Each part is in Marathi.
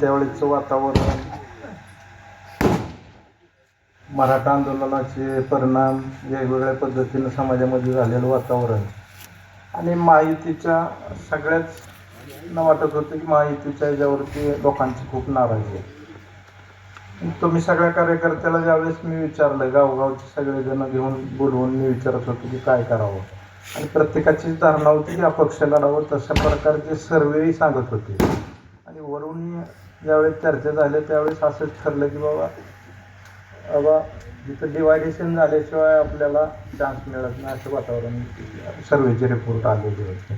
त्यावेळेचं वातावरण मराठा आंदोलनाचे परिणाम वेगवेगळ्या पद्धतीनं समाजामध्ये झालेलं वातावरण. आणि महायुतीच्या सगळ्याच न वाटत होतं की महायुतीच्या याच्यावरती लोकांची खूप नाराजी आहे. तुम्ही सगळ्या कार्यकर्त्याला ज्यावेळेस मी विचारलं गावगावचे सगळेजण घेऊन बोलवून मी विचारत होतो की काय करावं. आणि प्रत्येकाचीच धारणा होती की अपक्ष लढावं तशा प्रकारचे सर्वेही सांगत होते. आणि वरून ज्यावेळेस चर्चा झाल्या त्यावेळेस असंच ठरलं की बाबा बाबा जिथं डिवायडेशन झाल्याशिवाय आपल्याला चान्स मिळत नाही असं वातावरण सर्वेचे रिपोर्ट आलेले होते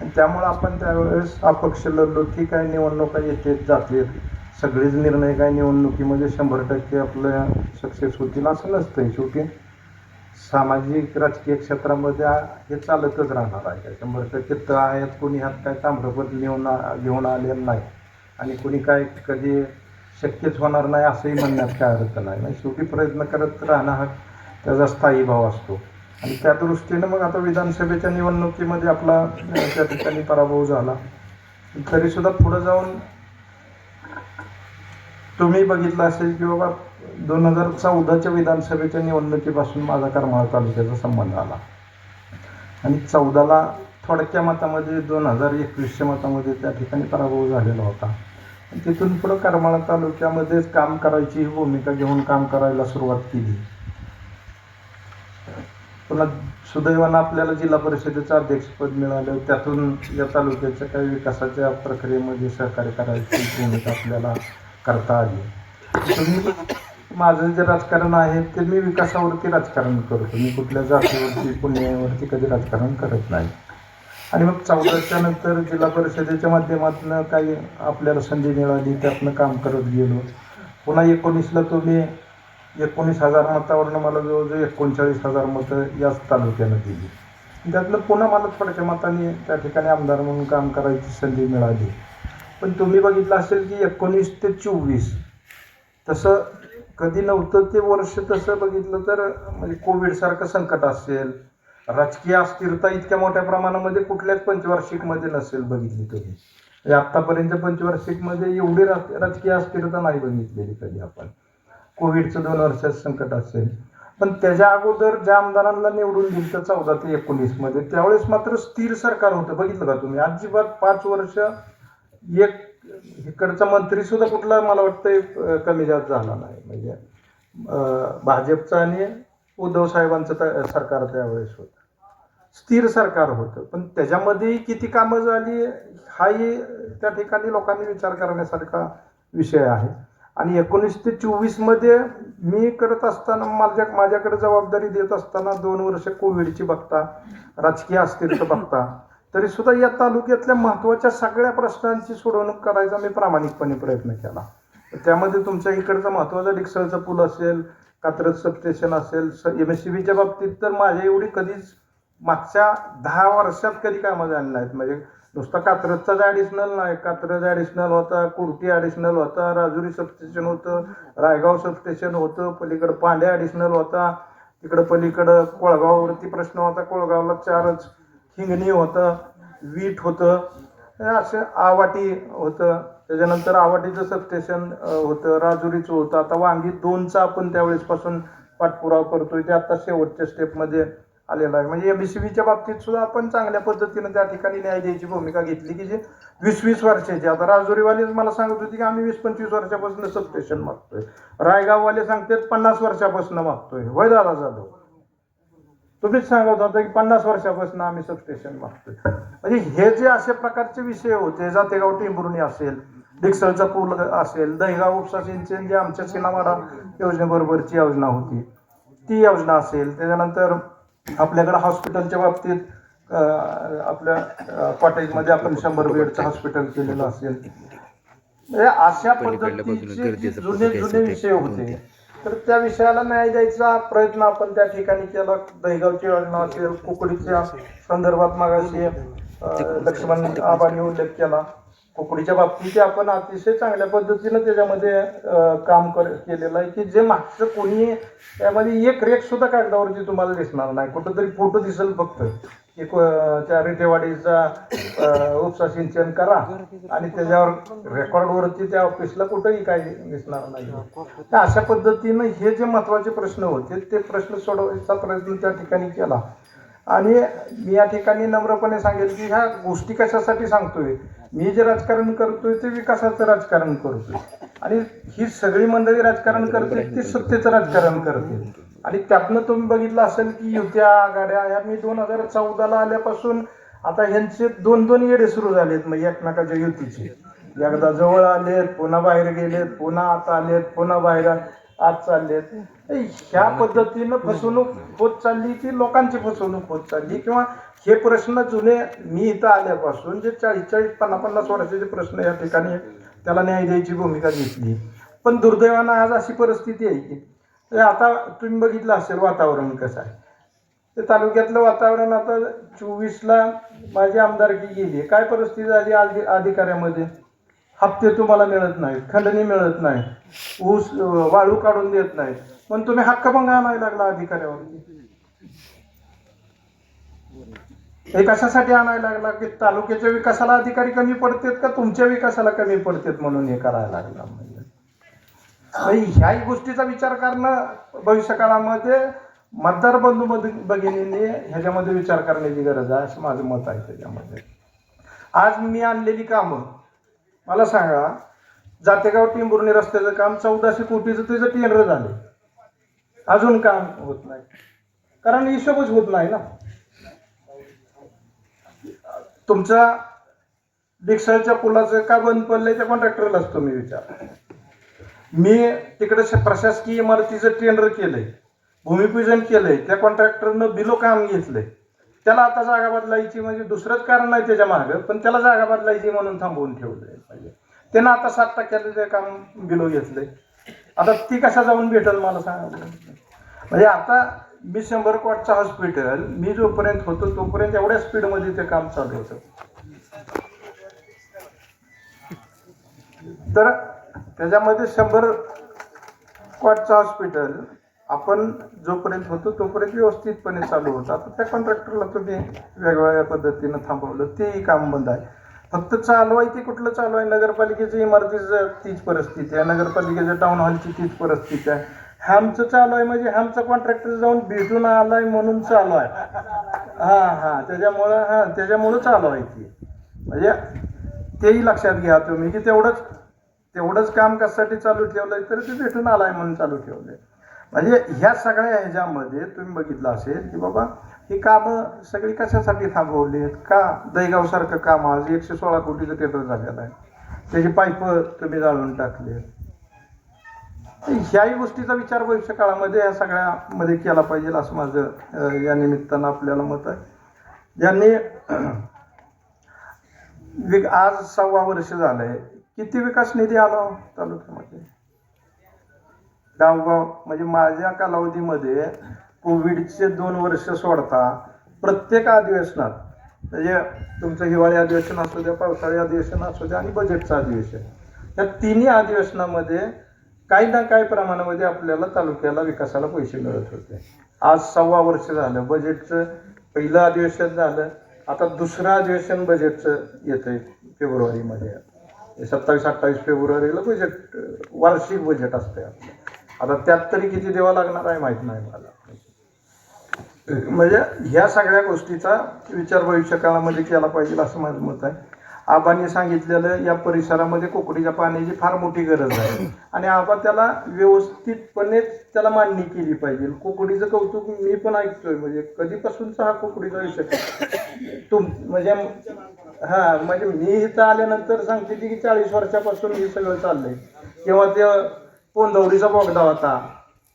आणि त्यामुळं आपण त्यावेळेस अपक्ष लढलो की काय निवडणुका येतेच जातील. सगळेच निर्णय काय निवडणुकीमध्ये शंभर टक्के आपल्या सक्सेस होतील असं नसतंय शेवटी. सामाजिक राजकीय क्षेत्रामध्ये हे चालतच राहणार आहे. शंभर टक्के तर आहेत कोणी ह्यात काय ताम्रपट लिहून आ- घेऊन आलेलं नाही. आणि कुणी काय कधी शक्यच होणार नाही असंही म्हणण्यात काय अर्थ नाही. म्हणजे शेवटी प्रयत्न करत राहणं हा त्याचा स्थायी भाव असतो. आणि त्या दृष्टीनं मग आता विधानसभेच्या निवडणुकीमध्ये आपला त्या ठिकाणी पराभव झाला. तरीसुद्धा पुढं जाऊन तुम्ही बघितलं असेल की बाबा दोन हजार चौदाच्या विधानसभेच्या निवडणुकीपासून माझा करमाळा तालुक्याचा संबंध आला. आणि चौदाला थोडक्या मतामध्ये दोन हजार एकवीसच्या मतामध्ये त्या ठिकाणी पराभव झालेला होता. तिथून पुढं करमाळा तालुक्यामध्येच काम करायची ही भूमिका घेऊन काम करायला सुरुवात केली. पुन्हा सुदैवानं आपल्याला जिल्हा परिषदेचं अध्यक्षपद मिळालं. त्यातून या तालुक्याच्या काही विकासाच्या प्रक्रियेमध्ये सहकार्य करायची भूमिका आपल्याला करता आली. तुम्ही माझं जे राजकारण आहे ते मी विकासावरती राजकारण करतो. मी कुठल्या जातीवरती पुण्यावरती कधी राजकारण करत नाही. आणि मग चौदाच्या नंतर जिल्हा परिषदेच्या माध्यमातून काही आपल्याला संधी मिळाली त्यातनं काम करत गेलो. पुन्हा एकोणीसला तुम्ही एकोणीस हजार मतावरनं मला जवळजवळ एकोणचाळीस हजार मतं याच तालुक्यानं दिली. त्यातलं पुन्हा मला थोड्याच्या मताने त्या ठिकाणी आमदार म्हणून काम करायची संधी मिळाली. पण तुम्ही बघितलं असेल की एकोणीस ते चोवीस तसं कधी नव्हतं ते वर्ष तसं बघितलं तर म्हणजे कोविडसारखं संकट असेल राजकीय अस्थिरता इतक्या मोठ्या प्रमाणामध्ये कुठल्याच पंचवार्षिकमध्ये नसेल बघितली कधी. म्हणजे आत्तापर्यंत पंचवार्षिकमध्ये एवढी राजकीय अस्थिरता नाही बघितलेली कधी आपण. कोविडचं दोन वर्षाचं संकट असेल. पण त्याच्या अगोदर ज्या आमदारांना निवडून दिलं तर चौदा ते एकोणीसमध्ये त्यावेळेस मात्र स्थिर सरकार होतं. बघितलं का तुम्ही? अजिबात पाच वर्ष एक इकडचा मंत्री सुद्धा कुठला मला वाटतं कमी जास्त झाला नाही. म्हणजे भाजपचा आणि उद्धव साहेबांचं सरकार त्यावेळेस होतं. स्थिर सरकार होतं. पण त्याच्यामध्येही किती कामं झाली हाही त्या ठिकाणी लोकांनी विचार करण्यासारखा विषय आहे. आणि एकोणीस ते चोवीसमध्ये मी करत असताना माझ्या माझ्याकडे जबाबदारी देत असताना दोन वर्ष कोविडची बघता राजकीय अस्थिरता बघता तरी सुद्धा या तालुक्यातल्या महत्त्वाच्या सगळ्या प्रश्नांची सोडवणूक करायचा मी प्रामाणिकपणे प्रयत्न केला. त्यामध्ये तुमच्या इकडचं महत्त्वाचं डिक्सलचा पूल असेल कात्रज सबस्टेशन असेल स एम एस सी बीच्या बाबतीत तर माझ्या एवढी कधीच मागच्या दहा वर्षात कधी कामं झाली नाहीत. म्हणजे नुसता कात्रजचाच ॲडिशनल नाही. कात्रज ॲडिशनल होता कुर्टी ॲडिशनल होता राजुरी सबस्टेशन होतं रायगाव सबस्टेशन होतं पलीकडं पांडे ॲडिशनल होता तिकडं पलीकडं कोळगाववरती प्रश्न होता कोळगावला चारच हिंगणी होतं वीट होतं हे असं आवाटी होतं. त्याच्यानंतर आवाटीचं सबस्टेशन होतं राजुरीचं होतं. आता वांगी दोनचा आपण त्यावेळेसपासून पाठपुरावा करतोय. ते आता शेवटच्या स्टेपमध्ये आलेला आहे. म्हणजे एमबीसीबीच्या बाबतीत सुद्धा आपण चांगल्या पद्धतीनं त्या ठिकाणी न्याय द्यायची भूमिका घेतली की जे वीस वीस वर्षाची. आता राजुरीवाले मला सांगत होती की आम्ही वीस पंचवीस वर्षापासून सबस्टेशन मागतोय. रायगाववाले सांगतात पन्नास वर्षापासून मागतोय. होय दादा जाधव? तुम्हीच सांगत होता की पन्नास वर्षापासून आम्ही सबस्टेशन मागतोय. म्हणजे हे जे असे प्रकारचे विषय होते जातेगाव टेंभुर्णी असेल डिक्सलचा पूल असेल दहीगाव उपसा सिंचन जे आमच्या सिनामाडा योजनेबरोबरची योजना होती ती योजना असेल. त्याच्यानंतर आपल्याकडे हॉस्पिटलच्या बाबतीत आपल्या कॉटेजमध्ये आपण शंभर बेडचं हॉस्पिटल केलेलं असेल. म्हणजे अशा पद्धतीचे जुने जुने विषय होते. तर त्या विषयाला न्याय द्यायचा प्रयत्न आपण त्या ठिकाणी केला. दहीगावची योजना असेल कुकडीच्या संदर्भात मागाशी लक्ष्मण आबांनी उल्लेख केला. कुकडीच्या बाबतीत आपण अतिशय चांगल्या पद्धतीनं त्याच्यामध्ये काम कर केलेलं आहे की जे मागचं कोणी त्यामध्ये एक रेख सुद्धा कागदावरची तुम्हाला दिसणार नाही. कुठंतरी फोटो दिसेल फक्त. की को- त्या उपसा सिंचन करा आणि त्याच्यावर रेकॉर्डवरती त्या ऑफिसला कुठंही काही दिसणार नाही. तर अशा पद्धतीनं हे जे महत्त्वाचे प्रश्न होते ते प्रश्न सोडवायचा प्रयत्न त्या ठिकाणी केला. आणि मी या ठिकाणी नम्रपणे सांगेल की ह्या गोष्टी कशासाठी सांगतोय? मी जे राजकारण करतोय ते विकासाचं राजकारण करतोय. आणि ही सगळी मंडळी राजकारण करते ती सत्तेचं राजकारण करते. आणि त्यातनं तुम्ही बघितलं असेल की युत्या आघाड्या ह्या मी दोन हजार चौदाला आल्यापासून आता ह्यांचे दोन दोन येडे सुरू झालेत मग एकमेकाच्या युतीचे. एकदा जवळ आलेत पुन्हा बाहेर गेलेत पुन्हा आता आलेत पुन्हा बाहेर आज चाललेत. ह्या पद्धतीनं फसवणूक होत चालली की लोकांची फसवणूक होत चालली किंवा हे प्रश्न जुने मी इथं आल्यापासून जे चाळीस चाळीस पन्नास पन्नास वर्षाचे प्रश्न या ठिकाणी त्याला न्याय द्यायची भूमिका घेतली. पण दुर्दैवानं आज अशी परिस्थिती आहे की हे आता तुम्ही बघितलं असेल वातावरण कसं आहे. ते तालुक्यातलं वातावरण आता चोवीसला माझी आमदारकी गेली काय परिस्थिती झाली आधी अधिकाऱ्यामध्ये? हप्ते तुम्हाला मिळत नाहीत खंडणी मिळत नाही ऊस वाळू काढून देत नाहीत. पण तुम्ही हक्कभंग आणायला लागला अधिकाऱ्यावरती. हे कशासाठी आणायला लागला की तालुक्याच्या विकासाला अधिकारी कमी पडतात का तुमच्या विकासाला कमी पडतात म्हणून हे करायला लागला म्हणजे? ह्याही गोष्टीचा विचार करणं भविष्यकाळामध्ये मतदार बंधू बंधू- भगिनींनी ह्याच्यामध्ये विचार करण्याची गरज आहे असं माझं मत आहे त्याच्यामध्ये. आज मी आणलेली कामं मला सांगा जातेगाव टिंबुर्णी रस्त्याचं काम चौदाशे कोटीचं त्याचं टेंडर झाले अजून काम होत नाही. कारण हिशोबच होत नाही ना. तुमचा डिक्सलच्या पुलाचं का बंद पडलंय त्या कॉन्ट्रॅक्टरलाच तुम्ही विचार. मी तिकडे श- प्रशासकीय इमारतीचं टेंडर केलंय भूमिपूजन केलंय त्या कॉन्ट्रॅक्टरनं बिलो काम घेतलंय. त्याला आता जागा बदलायची म्हणजे दुसरंच कारण नाही त्याच्या मागं पण त्याला जागा बदलायची म्हणून थांबवून ठेवलंय पाहिजे. त्यानं आता सात टक्क्याचं ते काम बिलो घेतलंय. आता ती कशा जाऊन भेटल मला सांगा म्हणजे आता मी शंभर कोटचं हॉस्पिटल मी जोपर्यंत होतो तोपर्यंत एवढ्या स्पीडमध्ये ते काम चालू होतं. तर त्याच्यामध्ये शंभर क्वाटचं हॉस्पिटल आपण जोपर्यंत होतो तोपर्यंत व्यवस्थितपणे चालू होतं. आता त्या कॉन्ट्रॅक्टरला तुम्ही वेगवेगळ्या पद्धतीनं थांबवलं. तेही काम बंद आहे. फक्त चालू आहे ते कुठलं चालू आहे? नगरपालिकेच्या इमारतीचं तीच परिस्थिती आहे. नगरपालिकेच्या टाउन हॉलची तीच परिस्थिती आहे. हॅमचं चालू आहे म्हणजे हॅमचा कॉन्ट्रॅक्टर जाऊन भेटून आलाय म्हणून चालू आहे. हा हा त्याच्यामुळं हा त्याच्यामुळं चालू आहे ती. म्हणजे तेही लक्षात घ्या तुम्ही की तेवढंच तेवढंच काम कशासाठी चालू ठेवलंय तर ते भेटून आलाय म्हणून चालू ठेवलंय. म्हणजे ह्या सगळ्या ह्याच्यामध्ये तुम्ही बघितलं असेल की बाबा ही कामं सगळी कशासाठी थांबवली आहेत का दहीगाव सारखं काम आज एकशे सोळा कोटीचं टेंडर झालेलं आहे? त्याची पाईप तुम्ही जाळून टाकले ह्याही गोष्टीचा विचार भविष्य काळामध्ये या सगळ्यामध्ये केला पाहिजे असं माझं या निमित्तानं आपल्याला मत आहे. ज्यांनी विक आज सव्वा वर्ष झालंय किती विकास निधी आला हो तालुक्यामध्ये? गावगाव म्हणजे माझ्या कालावधीमध्ये कोविडचे दोन वर्ष सोडता प्रत्येक अधिवेशनात म्हणजे तुमचं हिवाळी अधिवेशन असू द्या पावसाळी अधिवेशन असू द्या आणि बजेटचं अधिवेशन या तिन्ही अधिवेशनामध्ये काही ना काही प्रमाणामध्ये आपल्याला तालुक्याला विकासाला पैसे मिळत होते. आज सव्वा वर्ष झालं बजेटचं पहिलं अधिवेशन झालं आता दुसरं अधिवेशन बजेटचं येतंय फेब्रुवारीमध्ये. सत्तावीस अठ्ठावीस फेब्रुवारीला बजेट वार्षिक बजेट असतं आपलं. आता त्यात तरी किती द्यावा लागणार आहे माहीत नाही मला. म्हणजे ह्या सगळ्या गोष्टीचा विचार भविष्य काळामध्ये केला पाहिजे असं माझं मत आहे. आबांनी सांगितलेलं या परिसरामध्ये कोकडीच्या पाण्याची फार मोठी गरज आहे. आणि आबा त्याला व्यवस्थितपणे त्याला मांडणी केली पाहिजे. कोकडीचं कौतुक मी पण ऐकतोय. म्हणजे कधीपासूनचा हा कोकडीचा विषय? तुम म्हणजे हा म्हणजे मी इथं आल्यानंतर सांगते की चाळीस वर्षापासून हे सगळं चाललंय. किंवा ते पोंदवडीचा बोगदा होता.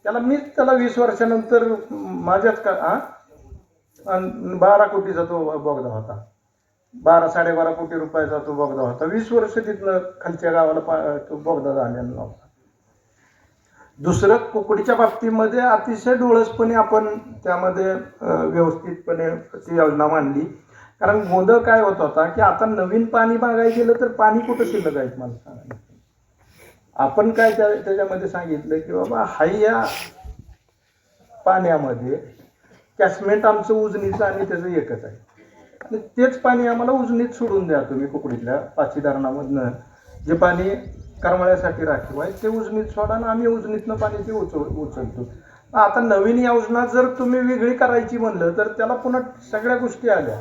त्याला मीच त्याला वीस वर्षानंतर माझ्याच का हा बारा कोटीचा तो बोगदा होता. बारा साडेबारा कोटी रुपयाचा तो बोगदा होता. वीस वर्ष तिथनं खालच्या गावाला पा- तो बोगदा झालेला नव्हता. दुसरं कुकडीच्या बाबतीमध्ये अतिशय डोळसपणे आपण त्यामध्ये व्यवस्थितपणे ती योजना मांडली. कारण गोंधळ काय होत होता की आता नवीन पाणी मागायला गेलं तर पाणी कुठं शिल्लक आहेत मला सांगा आपण काय त्या त्याच्यामध्ये सांगितलं की बाबा हाय या पाण्यामध्ये कॅसमेंट आमचं उजनीचं आणि त्याचं एकच आहे. तेच पाणी आम्हाला उजनीत सोडून द्या तुम्ही कुकडीतल्या पाची धरणामधनं जे पाणी करमाळ्यासाठी राखीव आहे ते उजनीत सोडा आणि आम्ही उजनीतनं पाणी ते उचल उचलतो. आता नवीन योजना जर तुम्ही वेगळी करायची म्हणलं तर त्याला पुन्हा सगळ्या गोष्टी आल्या.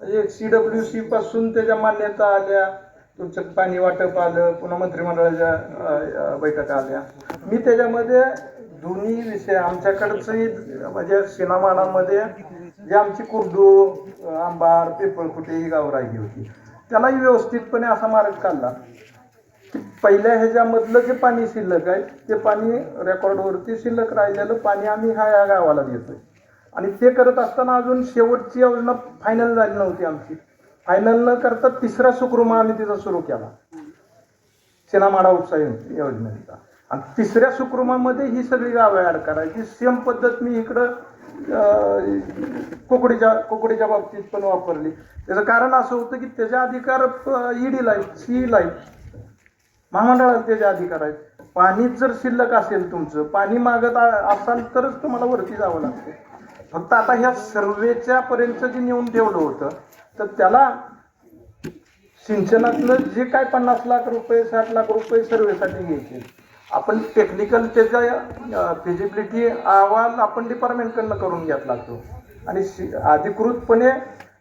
म्हणजे सी डब्ल्यू सी पासून त्याच्या मान्यता आल्या तुमचं पाणी वाटप आलं पुन्हा मंत्रिमंडळाच्या बैठका आल्या. मी त्याच्यामध्ये दोन्ही विषय आमच्याकडचंही म्हणजे सिनामानामध्ये जे आमची कुर्डू आंबार पिपळकुटे ही गाव राहिली होती. त्यालाही व्यवस्थितपणे असा मार्ग काढला. की पहिल्या ह्याच्यामधलं जे पाणी शिल्लक आहे ते पाणी रेकॉर्डवरती शिल्लक राहिलेलं पाणी आम्ही ह्या या गावाला देतो आणि ते करत असताना अजून शेवटची योजना फायनल झाली नव्हती आमची. फायनल न करता तिसरा सुकृमा आम्ही तिचा सुरू केला. सिनामाडा उत्साह योजनेचा. आणि तिसऱ्या सुकृमामध्ये ही सगळी गावं ॲड करायची सेम पद्धत मी इकडं कोकडीच्या कोकडीच्या बाबतीत पण वापरली. त्याचं कारण असं होतं की त्याचे अधिकार ईडीला आहेत सीईला आहेत. महामंडळाला त्याचे अधिकार आहेत. पाणी जर शिल्लक असेल तुमचं पाणी मागत असाल तरच तुम्हाला वरती जावं लागतं. फक्त आता ह्या सर्वेच्या पर्यंत जे नेऊन ठेवलं होतं तर त्याला सिंचनातलं जे काय पन्नास लाख रुपये साठ लाख रुपये सर्वेसाठी घ्यायचे. आपण टेक्निकल त्याचा फिजिबिलिटी अहवाल आपण डिपार्टमेंटकडनं करून घेत लागतो. आणि शि- अधिकृतपणे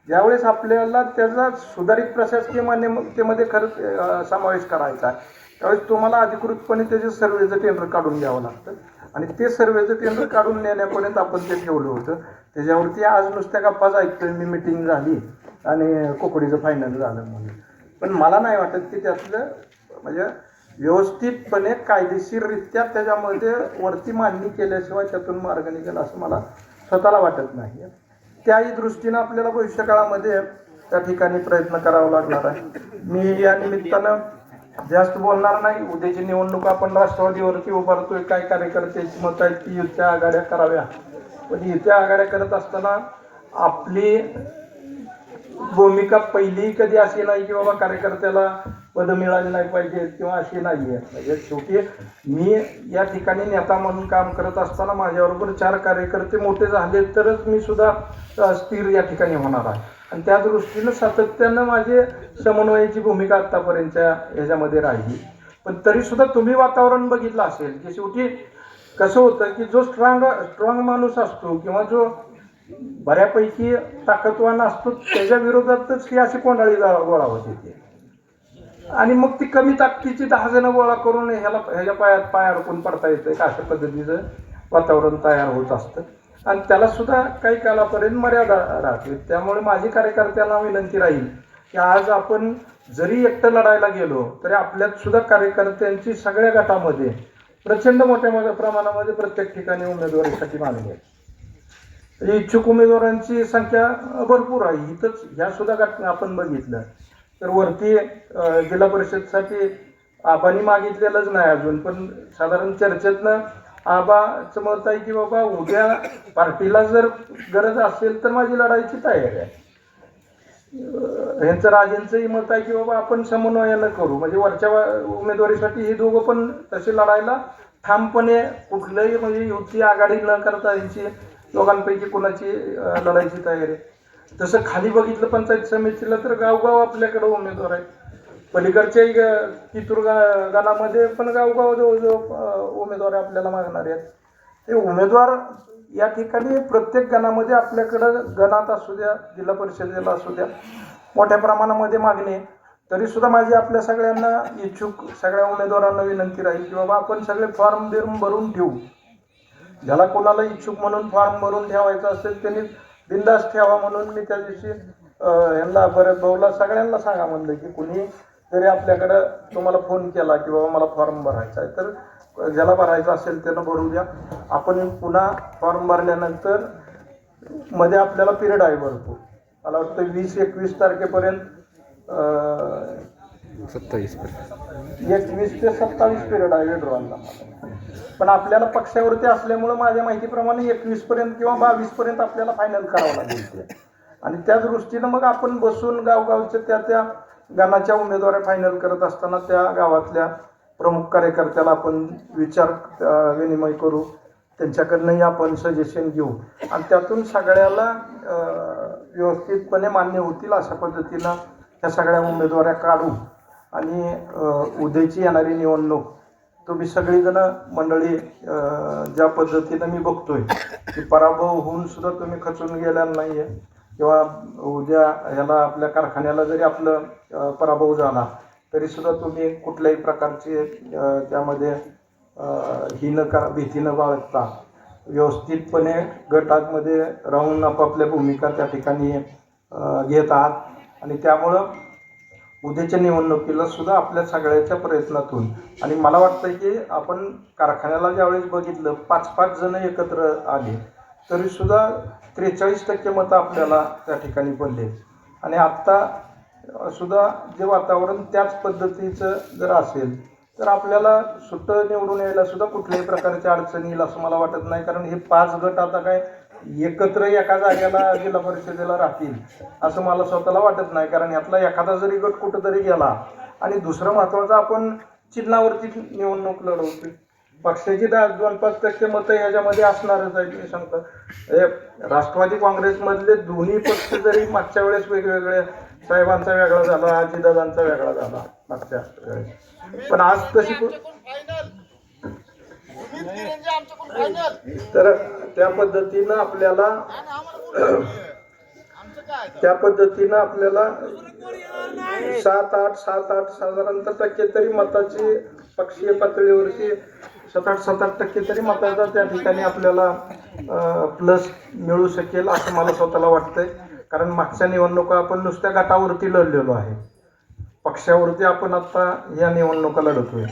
ज्यावेळेस आपल्याला त्याचा सुधारित प्रशासकीय मान्यतेमध्ये खरंच समावेश करायचा आहे त्यावेळेस तुम्हाला अधिकृतपणे त्याचे सर्वेचं टेंडर काढून घ्यावं लागतं. आणि ते सर्वेचं टेंडर काढून नेण्यापर्यंत आपण ते ठेवलं होतं. त्याच्यावरती आज नुसत्या गप्पाच ऐकतोय मी मिटिंग झाली आणि कोकडीचं फायनल झालं म्हणून. पण मला नाही वाटत की त्यातलं म्हणजे व्यवस्थितपणे कायदेशीररित्या त्याच्यामध्ये वरती मांडणी केल्याशिवाय त्यातून मार्ग निघेल असं मला स्वतःला वाटत नाही. त्याही दृष्टीनं आपल्याला भविष्यकाळामध्ये त्या ठिकाणी प्रयत्न करावा लागणार आहे. मी या निमित्तानं जास्त बोलणार नाही. उद्याची निवडणूक आपण राष्ट्रवादीवरती उभारतोय. काय कार्यकर्त्याची मत आहेत की युत्या आघाड्या कराव्या. पण युत्या आघाड्या करत असताना आपली भूमिका पहिली कधी अशी नाही की बाबा कार्यकर्त्याला पद मिळाली नाही पाहिजे किंवा अशी नाही आहे म्हणजे शेवटी मी या ठिकाणी नेता म्हणून काम करत असताना माझ्याबरोबर चार कार्यकर्ते मोठे झाले तरच मी सुद्धा स्थिर या ठिकाणी होणार आहे. आणि त्या दृष्टीनं सातत्यानं माझी समन्वयाची भूमिका आत्तापर्यंतच्या ह्याच्यामध्ये राहिली. पण तरी सुद्धा तुम्ही वातावरण बघितलं असेल की शेवटी कसं होतं की जो स्ट्रॉंग स्ट्रॉंग माणूस असतो किंवा जो बऱ्यापैकी ताकदवान असतो त्याच्या विरोधातच ही अशी कोंडाळी गोळा होते ती आणि मग ती कमी ताकदीची दहा जण गोळा करून ह्याला ह्याच्या पायात पाय अडकून पडता येतं का अशा पद्धतीचं वातावरण तयार होत असतं. आणि त्याला सुद्धा काही कालापर्यंत मर्यादा राहते. त्यामुळे माझी कार्यकर्त्यांना विनंती राहील की आज आपण जरी एकटं लढायला गेलो तरी आपल्यात सुद्धा कार्यकर्त्यांची सगळ्या गटामध्ये प्रचंड मोठ्या मोठ्या प्रमाणामध्ये प्रत्येक ठिकाणी उमेदवारीसाठी मागणी आहे. म्हणजे इच्छुक उमेदवारांची संख्या भरपूर आहे. इथंच ह्या सुद्धा घटना आपण बघितलं तर वरती जिल्हा परिषदसाठी आबांनी मागितलेलंच नाही अजून पण साधारण चर्चेतनं आबाचं मत आहे की बाबा उद्या पार्टीला जर गरज असेल तर माझी लढाईची तयारी आहे ह्यांचं राजेंचंही मत आहे की बाबा आपण समन्वयानं करू म्हणजे वरच्या उमेदवारीसाठी हे दोघं पण तसे लढायला ठामपणे कुठलंही म्हणजे युती आघाडी न करता यांची दोघांपैकी कोणाची लढायची तयारी आहे. तसं खाली बघितलं पंचायत समितीला तर गावगाव आपल्याकडे उमेदवार आहेत. पलीकडच्याही ग- कितूर गा- गाणामध्ये पण गावगाव जवळजवळ उमेदवार आपल्याला मागणार आहेत. ते उमेदवार या ठिकाणी प्रत्येक गणामध्ये आपल्याकडं गणात असू द्या जिल्हा परिषदेला असू द्या मोठ्या प्रमाणामध्ये मागणी आहे. तरी सुद्धा माझी आपल्या सगळ्यांना इच्छुक सगळ्या उमेदवारांना विनंती राहील की बाबा आपण सगळे फॉर्म बिर्म भरून ठेवू. ज्याला कोणाला इच्छुक म्हणून फॉर्म भरून ठेवायचा असेल त्यांनी बिंदास ठेवा म्हणून मी त्या दिवशी यांना बऱ्याच भाऊला सगळ्यांना सांगा म्हणलं की कुणी जरी आपल्याकडं तुम्हाला फोन केला की बाबा मला फॉर्म भरायचा आहे तर ज्याला भरायचा असेल त्यानं भरू द्या. आपण पुन्हा फॉर्म भरल्यानंतरमध्ये आपल्याला पिरियड आहे भरपूर. मला वाटतं वीस एकवीस तारखेपर्यंत सत्तावीस एकवीस ते सत्तावीस पिरियड आहे विड्रॉलला पण आपल्याला पक्षावरती असल्यामुळं माझ्या माहितीप्रमाणे एकवीस पर्यंत किंवा बावीस पर्यंत आपल्याला फायनल करावं लागेल आणि त्या दृष्टीनं मग आपण बसून गावगावच्या त्या त्या गणाच्या उमेदवारी फायनल करत असताना त्या गावातल्या प्रमुख कार्यकर्त्याला आपण विचार विनिमय करू. त्यांच्याकडनंही आपण सजेशन घेऊ. आणि त्यातून सगळ्याला व्यवस्थितपणे मान्य होतील अशा पद्धतीनं ह्या सगळ्या उमेदवाऱ्या काढू. आणि उद्याची येणारी निवडणूक तुम्ही सगळीजण मंडळी ज्या पद्धतीनं मी बघतोय की पराभव होऊन सुद्धा तुम्ही खचून गेलेला नाही आहे किंवा उद्या ह्याला आपल्या कारखान्याला जरी आपलं पराभव झाला तरी सुद्धा तुम्ही कुठल्याही प्रकारचे त्यामध्ये ही न करा भीती न बाळगता व्यवस्थितपणे गटामध्ये राहून आपापल्या भूमिका त्या ठिकाणी घेत आहात. आणि त्यामुळं उद्याच्या निवडणुकीला सुद्धा आपल्या सगळ्याच्या प्रयत्नातून. आणि मला वाटतं की आपण कारखान्याला ज्यावेळेस बघितलं पाच पाच जण एकत्र आले तरीसुद्धा त्रेचाळीस टक्के मतं आपल्याला त्या ठिकाणी पडले. आणि आत्ता सुद्धा जे वातावरण त्याच पद्धतीचं जर असेल तर आपल्याला सुट्टं निवडून यायला सुद्धा कुठल्याही प्रकारच्या अडचणी येईल असं मला वाटत नाही. कारण हे पाच गट आता काय एकत्र एका जागेला जिल्हा परिषदेला राहतील असं मला स्वतःला वाटत नाही. कारण यातला एखादा जरी गट कुठंतरी गेला आणि दुसरं महत्त्वाचं आपण चिन्हावरती निवडणूक लढवतो पक्षाची दा दोन पाच टक्के मतं याच्यामध्ये असणारच आहे मी सांगतो. हे राष्ट्रवादी काँग्रेसमधले दोन्ही पक्ष जरी मागच्या वेळेस वेगवेगळे साहेबांचा वेगळा झाला अजितदादांचा वेगळा झाला मागच्या वेळेस. पण आज तशी तर त्या पद्धतीनं आपल्याला त्या पद्धतीनं आपल्याला सात आठ सात आठ साधारणतः टक्के तरी मताची पक्षीय पातळीवरची सात आठ सात आठ टक्के तरी मताचा त्या ठिकाणी आपल्याला प्लस मिळू शकेल असं मला स्वतःला वाटतंय. कारण मागच्या निवडणुका आपण नुसत्या गटावरती लढलेलो आहे. पक्षावरती आपण आता या निवडणुका लढतोय.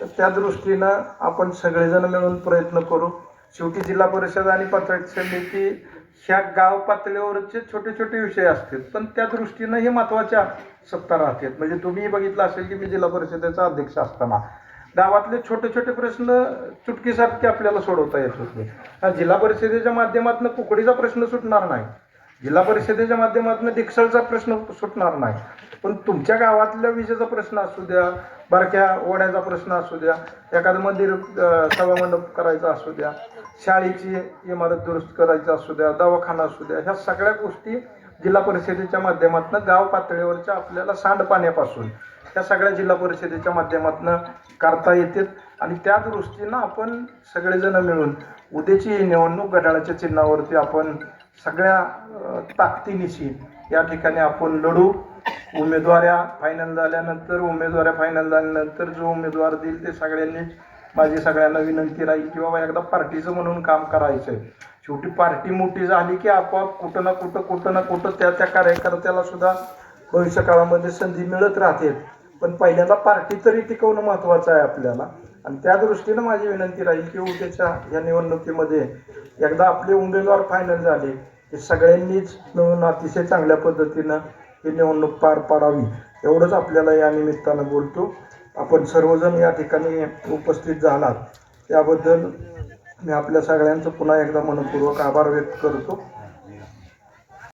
तर त्या दृष्टीनं आपण सगळेजण मिळून प्रयत्न करू. शेवटी जिल्हा परिषद आणि पंचायत समिती ह्या गाव पातळीवरचे छोटे छोटे विषय असतील पण त्या दृष्टीनं हे महत्त्वाच्या सत्ता राहतात म्हणजे तुम्ही बघितलं असेल की मी जिल्हा परिषदेचा अध्यक्ष असताना गावातले छोटे छोटे प्रश्न चुटकीसारखे आपल्याला सोडवता येत होते. जिल्हा परिषदेच्या माध्यमातून कुकडीचा प्रश्न सुटणार नाही. जिल्हा परिषदेच्या माध्यमातून डिक्सलचा प्रश्न सुटणार नाही. पण तुमच्या गावातल्या विजेचा प्रश्न असू द्या बारक्या ओढ्याचा प्रश्न असू द्या एखादं मंदिर सभामंडप करायचा असू द्या शाळेची इमारत दुरुस्त करायची असू द्या दवाखाना असू द्या ह्या सगळ्या गोष्टी जिल्हा परिषदेच्या माध्यमातून गाव पातळीवरच्या आपल्याला सांडपाण्यापासून ह्या सगळ्या जिल्हा परिषदेच्या माध्यमातून करता येतील. आणि त्या दृष्टीनं आपण सगळेजण मिळून उद्याची निवडणूक घड्याळाच्या चिन्हावरती आपण सगळ्या ताकदीनिशी या ठिकाणी आपण लढू. उमेदवाऱ्या फायनल झाल्यानंतर उमेदवाऱ्या फायनल झाल्यानंतर जो उमेदवार देईल ते सगळ्यांनीच माझी सगळ्यांना विनंती राहील की बाबा एकदा पार्टीचं म्हणून काम करायचं आहे शेवटी पार्टी मोठी झाली की आपोआप कुठं ना कुठं कुठं ना कुठं त्या त्या कार्यकर्त्याला सुद्धा भविष्य काळामध्ये संधी मिळत राहते. पण पहिल्यांदा पार्टी तरी टिकवणं महत्त्वाचं आहे आपल्याला. आणि त्या दृष्टीनं माझी विनंती राहील की उद्याच्या या निवडणुकीमध्ये एकदा आपले उमेदवार फायनल झाले की सगळ्यांनीच मिळून अतिशय चांगल्या पद्धतीनं ही निवडणूक पार पाडावी एवढंच आपल्याला या निमित्तानं बोलतो. आपण सर्वजण या ठिकाणी उपस्थित झालात. त्याबद्दल मी आपल्या सगळ्यांचं पुन्हा एकदा मनपूर्वक आभार व्यक्त करतो.